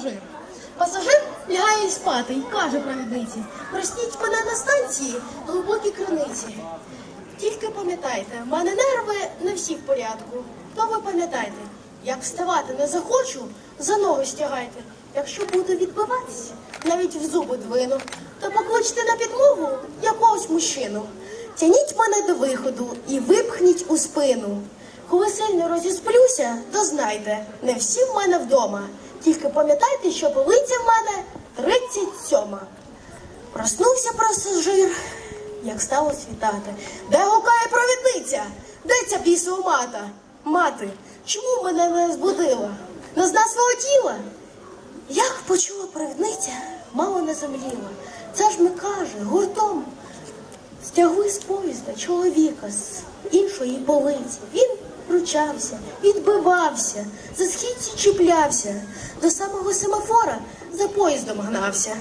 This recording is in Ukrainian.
пасажир. Пасажир лягає спати і каже провідниці, просніть мене на станції глибокі криниці. Тільки пам'ятайте, в мене нерви не всі в порядку. То ви пам'ятайте, як вставати не захочу, за ноги стягайте. Якщо буду відбиватись, навіть в зуби двину, то покличте на підмогу якогось мужчину. Тяніть мене до виходу і випхніть у спину. Коли сильно розісплюся, то знайте, не всі в мене вдома. Тільки пам'ятайте, що полиця в мене 37. Проснувся пасажир, як стало світати. Де гукає провідниця? Де ця бісова мата? Мати, чому мене не збудила? Не зна свого тіла? Як почула провідниця, мало не замліла. Це ж ми каже, гуртом. Стягли з поїзда чоловіка з іншої полиці. Він пручався, відбивався, за східці чіплявся, до самого семафора за поїздом гнався.